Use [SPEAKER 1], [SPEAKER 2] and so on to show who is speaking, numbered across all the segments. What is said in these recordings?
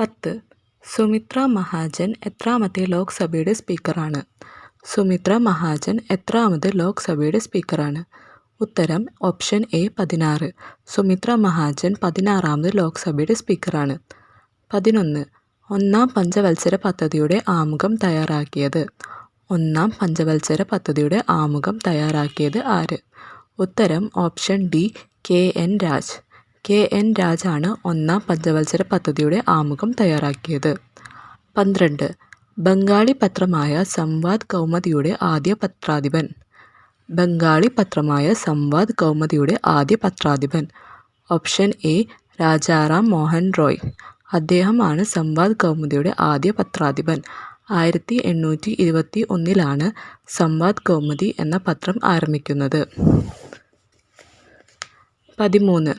[SPEAKER 1] പത്ത്. സുമിത്ര മഹാജൻ എത്രാമത്തെ ലോക്സഭയുടെ സ്പീക്കറാണ്. സുമിത്ര മഹാജൻ എത്രാമത് ലോക്സഭയുടെ സ്പീക്കറാണ്. ഉത്തരം ഓപ്ഷൻ എ പതിനാറ്. സുമിത്ര മഹാജൻ പതിനാറാമത് ലോക്സഭയുടെ സ്പീക്കറാണ്. പതിനൊന്ന്. ഒന്നാം പഞ്ചവത്സര പദ്ധതിയുടെ ആമുഖം തയ്യാറാക്കിയത്. ഒന്നാം പഞ്ചവത്സര പദ്ധതിയുടെ ആമുഖം തയ്യാറാക്കിയത് ആര്? ഉത്തരം option D K N Raj. K N രാജാണ് ഒന്നാം പഞ്ചവത്സര പദ്ധതിയുടെ ആമുഖം തയ്യാറാക്കിയത്. പന്ത്രണ്ട്. ബംഗാളി പത്രമായ സംവാദ് കൗമുദിയുടെ ആദ്യ പത്രാധിപൻ. ബംഗാളി പത്രമായ സംവാദ് കൗമുദിയുടെ ആദ്യ പത്രാധിപൻ. Option A Rajaram Mohan Roy. അദ്ദേഹമാണ് സംവാദ് കൗമുദിയുടെ ആദ്യ പത്രാധിപൻ. ആയിരത്തി എണ്ണൂറ്റി ഇരുപത്തി ഒന്നിലാണ് സംവാദ് കൗമുദി എന്ന പത്രം ആരംഭിക്കുന്നത്. പതിമൂന്ന്.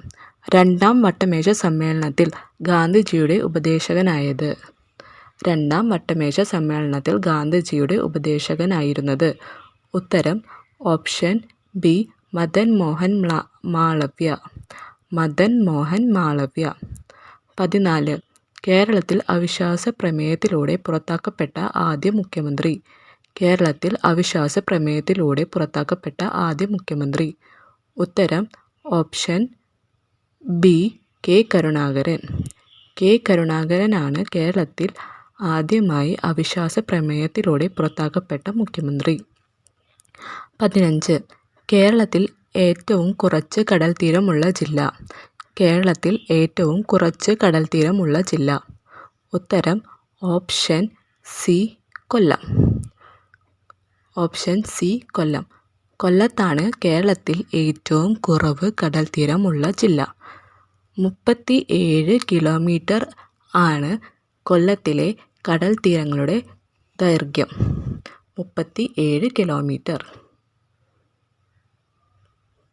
[SPEAKER 1] രണ്ടാം വട്ടമേശ സമ്മേളനത്തിൽ ഗാന്ധിജിയുടെ ഉപദേശകനായത്. രണ്ടാം വട്ടമേശ സമ്മേളനത്തിൽ ഗാന്ധിജിയുടെ ഉപദേശകനായിരുന്നത്. ഉത്തരം ഓപ്ഷൻ ബി മദൻ മോഹൻ മാളവ്യ. മദൻ മോഹൻ മാളവ്യ. പതിനാല് കേരളത്തിൽ അവിശ്വാസ പ്രമേയത്തിലൂടെ പുറത്താക്കപ്പെട്ട ആദ്യ മുഖ്യമന്ത്രി. കേരളത്തിൽ അവിശ്വാസ പ്രമേയത്തിലൂടെ പുറത്താക്കപ്പെട്ട ആദ്യ മുഖ്യമന്ത്രി. ഉത്തരം option B. K. Karunakaran. K. കരുണാകരനാണ് കേരളത്തിൽ ആദ്യമായി അവിശ്വാസ പ്രമേയത്തിലൂടെ പുറത്താക്കപ്പെട്ട മുഖ്യമന്ത്രി. പതിനഞ്ച്. കേരളത്തിൽ ഏറ്റവും കുറച്ച് കടൽത്തീരമുള്ള ജില്ല. കേരളത്തിൽ ഏറ്റവും കുറച്ച് കടൽത്തീരമുള്ള ജില്ല. ഉത്തരം option C Kollam. Option C Kollam. കൊല്ലത്താണ് കേരളത്തിൽ ഏറ്റവും കുറവ് കടൽത്തീരമുള്ള ജില്ല. മുപ്പത്തി ഏഴ് കിലോമീറ്റർ ആണ് കൊല്ലത്തിലെ കടൽത്തീരങ്ങളുടെ ദൈർഘ്യം. മുപ്പത്തി ഏഴ് കിലോമീറ്റർ.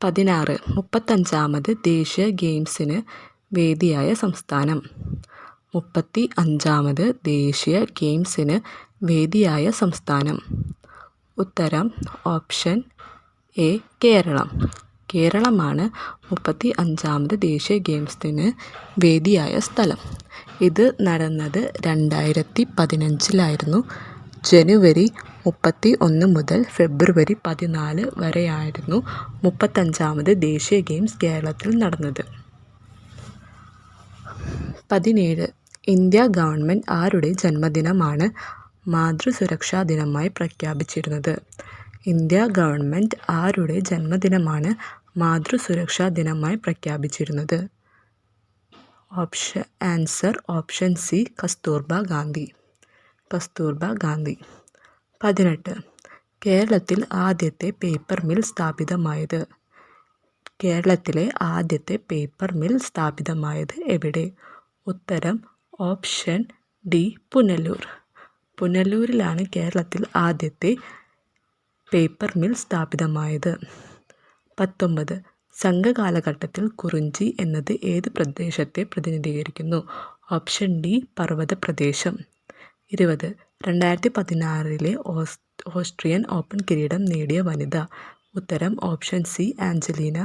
[SPEAKER 1] പതിനാറ്. മുപ്പത്തഞ്ചാമത് ദേശീയ ഗെയിംസിന് വേദിയായ സംസ്ഥാനം. മുപ്പത്തി അഞ്ചാമത് ദേശീയ ഗെയിംസിന് വേദിയായ സംസ്ഥാനം. ഉത്തരം ഓപ്ഷൻ എ കേരളം. കേരളമാണ് മുപ്പത്തി അഞ്ചാമത് ദേശീയ ഗെയിംസിന് വേദിയായ സ്ഥലം. ഇത് നടന്നത് രണ്ടായിരത്തി പതിനഞ്ചിലായിരുന്നു ജനുവരി മുപ്പത്തി ഒന്ന് മുതൽ ഫെബ്രുവരി പതിനാല് വരെയായിരുന്നു മുപ്പത്തഞ്ചാമത് ദേശീയ ഗെയിംസ് കേരളത്തിൽ നടന്നത്. പതിനേഴ്. ഇന്ത്യ ഗവൺമെന്റ് ആരുടെ ജന്മദിനമാണ്? മാതൃസുരക്ഷാ ദിനമായി പ്രഖ്യാപിച്ചിരുന്നത്. ഇന്ത്യ ഗവൺമെന്റ് ആരുടെ ജന്മദിനമാണ് മാതൃസുരക്ഷാ ദിനമായി പ്രഖ്യാപിച്ചിരുന്നത്? Option answer option C Kasturba Gandhi. Kasturba Gandhi. പതിനെട്ട്. കേരളത്തിൽ ആദ്യത്തെ പേപ്പർ മിൽ സ്ഥാപിതമായത്? കേരളത്തിലെ ആദ്യത്തെ പേപ്പർ മിൽ സ്ഥാപിതമായത് എവിടെ? ഉത്തരം ഓപ്ഷൻ ഡി പുനലൂർ. പുനലൂരിലാണ് കേരളത്തിൽ ആദ്യത്തെ പേപ്പർ മിൽ സ്ഥാപിതമായത്. പത്തൊമ്പത്. സംഘകാലഘട്ടത്തിൽ കുറിഞ്ചി എന്നത് ഏത് പ്രദേശത്തെ പ്രതിനിധീകരിക്കുന്നു? ഓപ്ഷൻ ഡി പർവത പ്രദേശം ഇരുപത്. രണ്ടായിരത്തി പതിനാറിലെ ഓസ്ട്രിയൻ ഓപ്പൺ കിരീടം നേടിയ വനിത. ഉത്തരം ഓപ്ഷൻ സി ആഞ്ചലീന.